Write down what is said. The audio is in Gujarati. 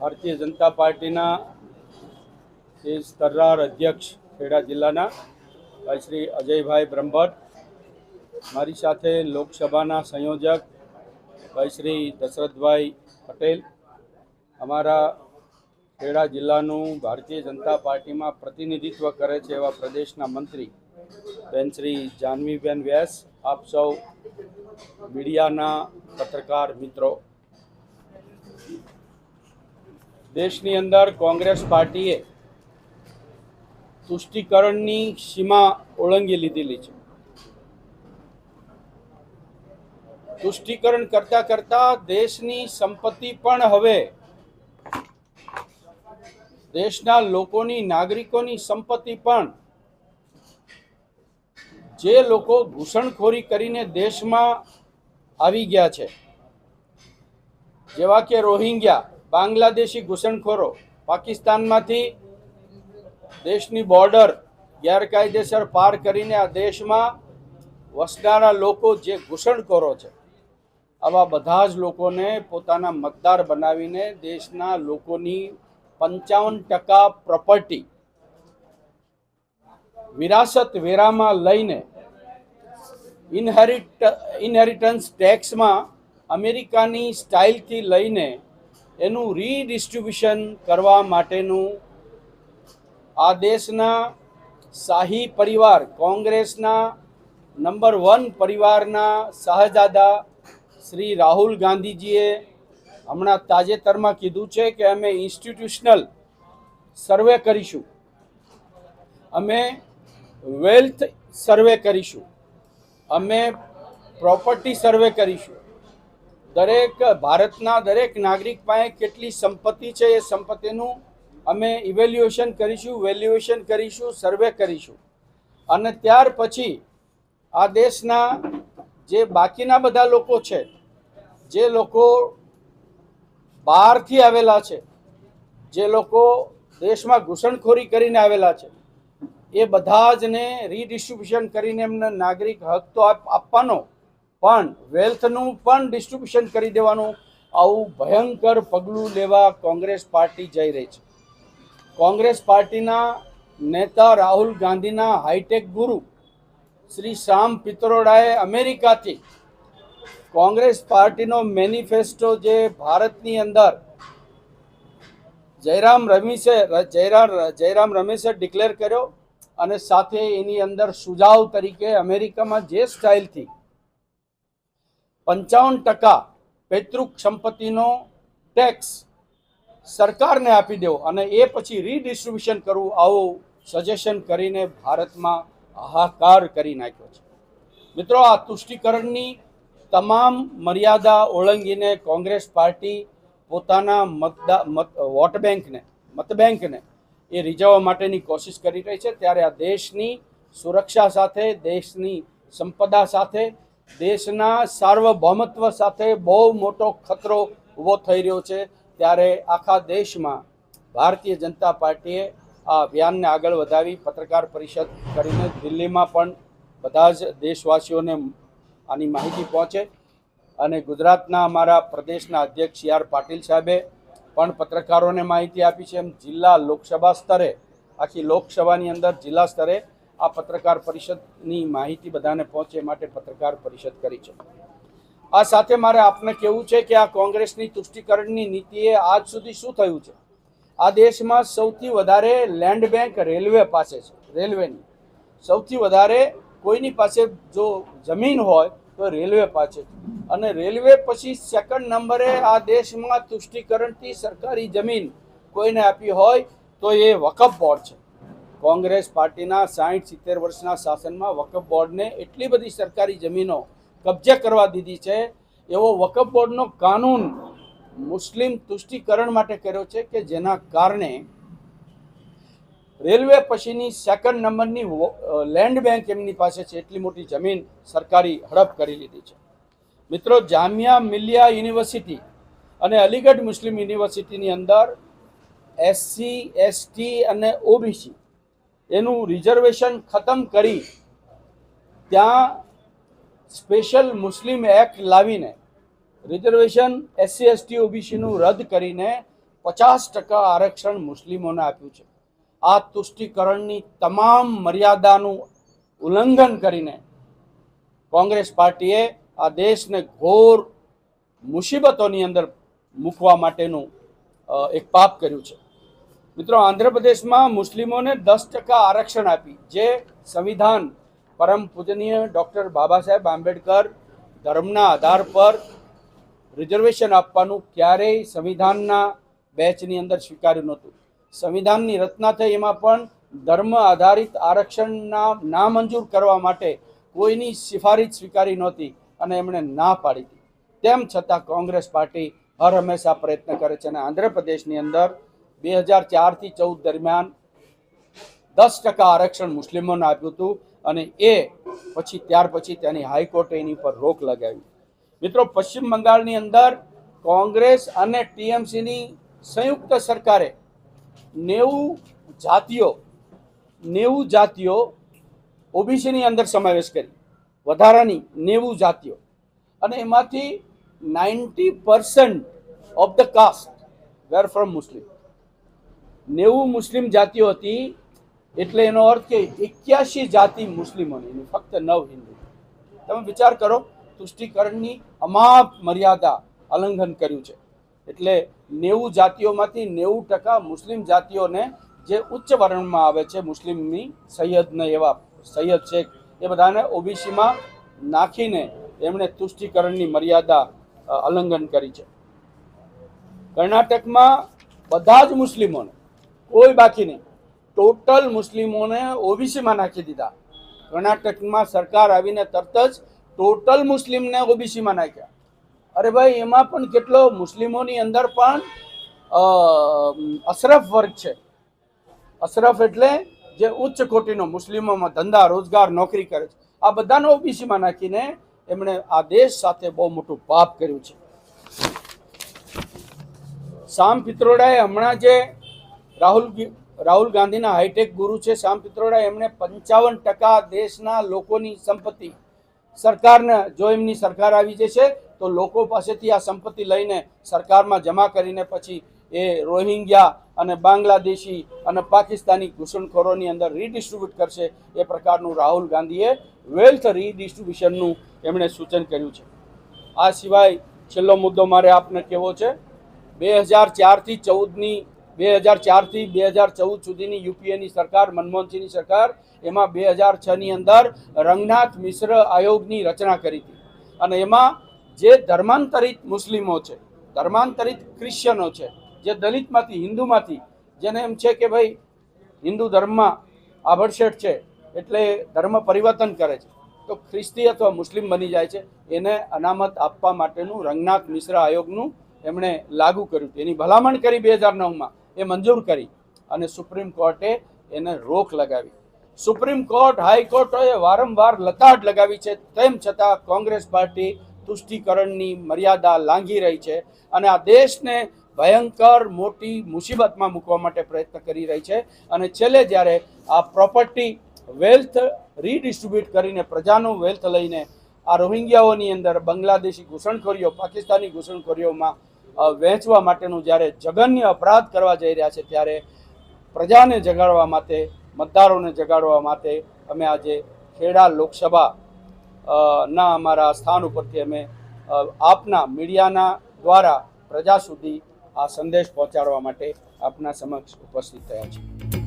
ભારતીય જનતા પાર્ટીના શ્રી તર્રાર અધ્યક્ષ ખેડા જિલ્લાના ભાઈ શ્રી અજયભાઈ બ્રહ્મભટ્ટ, મારી સાથે લોકસભાના સંયોજક ભાઈ શ્રી દશરથભાઈ પટેલ, અમારા ખેડા જિલ્લાનું ભારતીય જનતા પાર્ટીમાં પ્રતિનિધિત્વ કરે છે એવા પ્રદેશના મંત્રી બેન શ્રી જાનવીબેન વ્યાસ, આપ સૌ મીડિયાના પત્રકાર મિત્રો. દેશની અંદર કોંગ્રેસ પાર્ટીએ તુષ્ટિકરણની સીમા ઓળંગી લીધેલી છે. તુષ્ટિકરણ કરતા કરતા દેશની સંપત્તિ પણ હવે દેશના લોકોની નાગરિકોની સંપત્તિ પણ જે લોકો ઘૂસણખોરી કરીને દેશમાં આવી ગયા છે, જેવા કે રોહિંગ્યા બાંગ્લાદેશી ઘૂસણખોરો પાકિસ્તાનમાંથી દેશની બોર્ડર ગેરકાયદેસર પાર કરીને આ દેશમાં વસનારા લોકો જે ઘૂસણખોરો છે, આવા બધા જ લોકોને પોતાના મતદાર બનાવીને દેશના લોકોની પંચાવન ટકા પ્રોપર્ટી વિરાસત વેરામાં લઈને ઇનહેરિટ ઇનહેરિટન્સ ટેક્સમાં અમેરિકાની સ્ટાઇલથી લઈને એનું રીડિસ્ટ્રીબ્યુશન કરવા માટેનું આ દેશના શાહી પરિવાર, કોંગ્રેસના નંબર વન પરિવારના શાહજાદા શ્રી રાહુલ ગાંધીજીએ હમણાં તાજેતરમાં કીધું છે કે અમે ઇન્સ્ટિટ્યુશનલ સર્વે કરીશું. અમે વેલ્થ સર્વે કરીશું. અમે પ્રોપર્ટી સર્વે કરીશું. દરેક ભારતના દરેક નાગરિક પાસે કેટલી સંપત્તિ છે એ સંપત્તિનું અમે ઇવેલ્યુએશન કરીશું વેલ્યુએશન કરીશું સર્વે કરીશું. અને ત્યાર પછી આ દેશના જે બાકીના બધા લોકો છે, જે લોકો બહારથી આવેલા છે, જે લોકો દેશમાં ઘૂસણખોરી કરીને આવેલા છે, એ બધા જને રીડિસ્ટ્રીબ્યુશન કરીને એમને નાગરિક હક તો આપ- આપવાનો પણ વેલ્થનું પણ ડિસ્ટ્રીબ્યુશન કરી દેવાનું. આવું ભયંકર પગલું લેવા કોંગ્રેસ પાર્ટી જઈ રહી છે. કોંગ્રેસ પાર્ટીના નેતા રાહુલ ગાંધીના હાઈટેક ગુરુ શ્રી શ્યામ પિત્રોડાએ અમેરિકાથી કોંગ્રેસ પાર્ટીનો મેનિફેસ્ટો જે ભારતની અંદર જયરામ રમેશે, જયરામ જયરામ રમેશે ડિક્લેર કર્યો અને સાથે એની અંદર સુઝાવ તરીકે અમેરિકામાં જે સ્ટાઇલથી પંચાવન ટકા પૈતૃક સંપત્તિનો ટેક્સ સરકારને આપી દેવો અને એ પછી રીડિસ્ટ્રીબ્યુશન કરવું આવું સજેશન કરીને ભારતમાં હાહાકાર કરી નાખ્યો છે. મિત્રો, આ તુષ્ટિકરણની તમામ મર્યાદા ઓળંગીને કોંગ્રેસ પાર્ટી પોતાના મતદા, મત, વોટ બેંકને મતબેંકને એ રીઝવવા માટેની કોશિશ કરી રહી છે. ત્યારે આ દેશની સુરક્ષા સાથે, દેશની સંપદા સાથે દેશના સાર્વભૌમત્વ સાથે બહુ મોટો ખતરો ઊભો થઈ રહ્યો છે. ત્યારે આખા દેશમાં ભારતીય જનતા પાર્ટીએ આ અભિયાનને આગળ વધાવી પત્રકાર પરિષદ કરીને દિલ્હીમાં પણ બધા જ દેશવાસીઓને આની માહિતી પહોંચે અને ગુજરાતના અમારા પ્રદેશના અધ્યક્ષ સી આર પાટીલ સાહેબે પણ પત્રકારોને માહિતી આપી છે. એમ જિલ્લા લોકસભા સ્તરે, આખી લોકસભાની અંદર જિલ્લા સ્તરે આ પત્રકાર પરિષદની માહિતી બધાને પહોંચે માટે પત્રકાર પરિષદ કરી છે. આ સાથે મારે આપને કહેવું છે કે આ કોંગ્રેસની તુષ્ટિકરણની નીતિએ આજ સુધી શું થયું છે? આ દેશમાં સૌથી વધારે લેન્ડ બેંક રેલવે પાસે છે, રેલવેની. સૌથી વધારે કોઈની પાસે જો જમીન હોય તો રેલવે પાસે અને રેલવે પછી સેકન્ડ નંબરે આ દેશમાં તુષ્ટિકરણથી સરકારી જમીન કોઈને આપી હોય તો એ વકફ બોર્ડ છે. કોંગ્રેસ પાર્ટીના સાહીઠ સિત્તેર વર્ષના શાસનમાં વકફ બોર્ડને એટલી બધી સરકારી જમીનો કબજે કરવા દીધી છે. એવો વકફ બોર્ડનો કાનૂન મુસ્લિમ તુષ્ટિકરણ માટે કર્યો છે કે જેના કારણે રેલવે પછીની સેકન્ડ નંબરની લેન્ડ બેંક એમની પાસે છે, એટલી મોટી જમીન સરકારી હડપ કરી લીધી છે. મિત્રો, જામિયા મિલિયા યુનિવર્સિટી અને અલીગઢ મુસ્લિમ યુનિવર્સિટીની અંદર એસસી, એસટી અને ઓબીસી એનું રિઝર્વેશન ખતમ કરી ત્યાં સ્પેશિયલ મુસ્લિમ એક્ટ લાવીને રિઝર્વેશન એસસી એસટી ઓબીસીનું રદ કરીને પચાસ ટકા આરક્ષણ મુસ્લિમોને આપ્યું છે. આ તુષ્ટિકરણની તમામ મર્યાદાનું ઉલ્લંઘન કરીને કોંગ્રેસ પાર્ટીએ આ દેશને ઘોર મુસીબતોની અંદર મૂકવા માટેનું એક પાપ કર્યું છે. મિત્રો, આંધ્રપ્રદેશમાં મુસ્લિમોને દસ ટકા આરક્ષણ આપી, જે સંવિધાન પરમ પૂજનીય ડૉક્ટર બાબા સાહેબ આંબેડકર ધર્મના આધાર પર રિઝર્વેશન આપવાનું ક્યારેય સંવિધાનના બેચની અંદર સ્વીકાર્યું નહોતું. સંવિધાનની રચના થઈ, એમાં પણ ધર્મ આધારિત આરક્ષણના નામંજૂર કરવા માટે કોઈની સિફારિશ સ્વીકારી નહોતી અને એમણે ના પાડી હતી. તેમ છતાં કોંગ્રેસ પાર્ટી હર હંમેશા પ્રયત્ન કરે છે અને આંધ્રપ્રદેશની અંદર બે હજાર ચારથી ચૌદ દરમિયાન દસ ટકા આરક્ષણ મુસ્લિમોને આપ્યું હતું અને એ પછી ત્યાર પછી તેની હાઈકોર્ટે એની પર રોક લગાવી. મિત્રો, પશ્ચિમ બંગાળની અંદર કોંગ્રેસ અને ટીએમસીની સંયુક્ત સરકારે નેવું જાતિઓ નેવું જાતિઓ ઓબીસીની અંદર સમાવેશ કરી. વધારાની નેવું જાતિઓ. અને એમાંથી ninety percent of the caste were from Muslim. નેવું મુસ્લિમ જાતિઓ હતી. એટલે એનો અર્થ કે એક્યાસી જાતિ મુસ્લિમોની ફક્ત નવ હિન્દુ. તમે વિચાર કરો, તુષ્ટિકરણની અમાપ મર્યાદા ઉલ્લંઘન કર્યું છે. એટલે નેવું જાતિઓમાંથી નેવું ટકા મુસ્લિમ જાતિઓને જે ઉચ્ચ વર્ણમાં આવે છે, મુસ્લિમની સૈયદને એવા સૈયદ શેખ, એ બધાને ઓબીસીમાં નાખીને એમણે તુષ્ટિકરણની મર્યાદા અલંઘન કરી છે. કર્ણાટકમાં બધા જ મુસ્લિમોને કોઈ બાકી નહીં. ટોટલ મુસ્લિમોને ઓબીસીમાં નાખી દીધા. કર્ણાટકમાં સરકાર આવીને તરત જ ટોટલ મુસ્લિમને ઓબીસીમાં નાખ્યા. અરે ભાઈ, એમાં પણ કેટલો મુસ્લિમોની અંદર પણ અશરફ વર્ગ છે. અશરફ એટલે જે ઉચ્ચ કોટીનો મુસ્લિમોમાં ધંધા, રોજગાર, નોકરી કરે છે. આ બધાને ઓબીસીમાં નાખીને એમણે આ દેશ સાથે બહુ મોટું પાપ કર્યું છે. શામ પિત્રોડાએ હમણાં જે રાહુલ રાહુલ ગાંધીના હાઈટેક ગુરુ છે શ્યામ પિત્રોડા. એમણે પંચાવન ટકા દેશના લોકોની સંપત્તિ સરકારને, જો એમની સરકાર આવી જશે, તો લોકો પાસેથી આ સંપત્તિ લઈને સરકારમાં જમા કરીને પછી એ રોહિંગ્યા અને બાંગ્લાદેશી અને પાકિસ્તાની ઘૂસણખોરોની અંદર રીડિસ્ટ્રીબ્યુટ કરશે એ પ્રકારનું રાહુલ ગાંધીએ વેલ્થ રીડિસ્ટ્રીબ્યુશનનું એમણે સૂચન કર્યું છે. આ સિવાય છેલ્લો મુદ્દો મારે આપને કહેવો છે. બે હજાર ચારથી ચૌદની બે હજાર ચારથી બે હજાર ચૌદ સુધીની યુપીએની સરકાર, મનમોહનસિંહની સરકાર, એમાં બે હજાર છની અંદર રંગનાથ મિશ્ર આયોગની રચના કરી હતી. અને એમાં જે ધર્માંતરિત મુસ્લિમો છે, ધર્માંતરિત ક્રિશ્ચનો છે, જે દલિતમાંથી, હિન્દુમાંથી, જેને એમ છે કે ભાઈ હિન્દુ ધર્મમાં આભડશેઠ છે, એટલે ધર્મ પરિવર્તન કરે છે, તો ખ્રિસ્તી અથવા મુસ્લિમ બની જાય છે, એને અનામત આપવા માટેનું રંગનાથ મિશ્ર આયોગનું એમણે લાગુ કર્યું એની ભલામણ કરી બે હજાર નવમાં. એ મંજૂર કરી અને સુપ્રીમ કોર્ટે એને રોક લગાવી. સુપ્રીમ કોર્ટ હાઈકોર્ટોએ વારંવાર લતાડ લગાવી છે. તેમ છતાં કોંગ્રેસ પાર્ટી તુષ્ટિકરણની મર્યાદા લાંઘી રહી છે અને આ દેશને ભયંકર મોટી મુસીબતમાં મૂકવા માટે પ્રયત્ન કરી રહી છે. અને છેલ્લે જ્યારે આ પ્રોપર્ટી વેલ્થ રીડિસ્ટ્રીબ્યુટ કરીને પ્રજાનું વેલ્થ લઈને આ રોહિંગ્યાઓની અંદર બાંગ્લાદેશી ઘૂસણખોરીઓ, પાકિસ્તાની ઘૂસણખોરીઓમાં વહેંચવા માટેનું જ્યારે જઘન્ય અપરાધ કરવા જઈ રહ્યા છે, ત્યારે પ્રજાને જગાડવા માટે, મતદારોને જગાડવા માટે અમે આજે ખેડા લોકસભા ના અમારા સ્થાન ઉપરથી અમે આપના મીડિયાના દ્વારા પ્રજા સુધી આ સંદેશ પહોંચાડવા માટે આપના સમક્ષ ઉપસ્થિત થયા છીએ.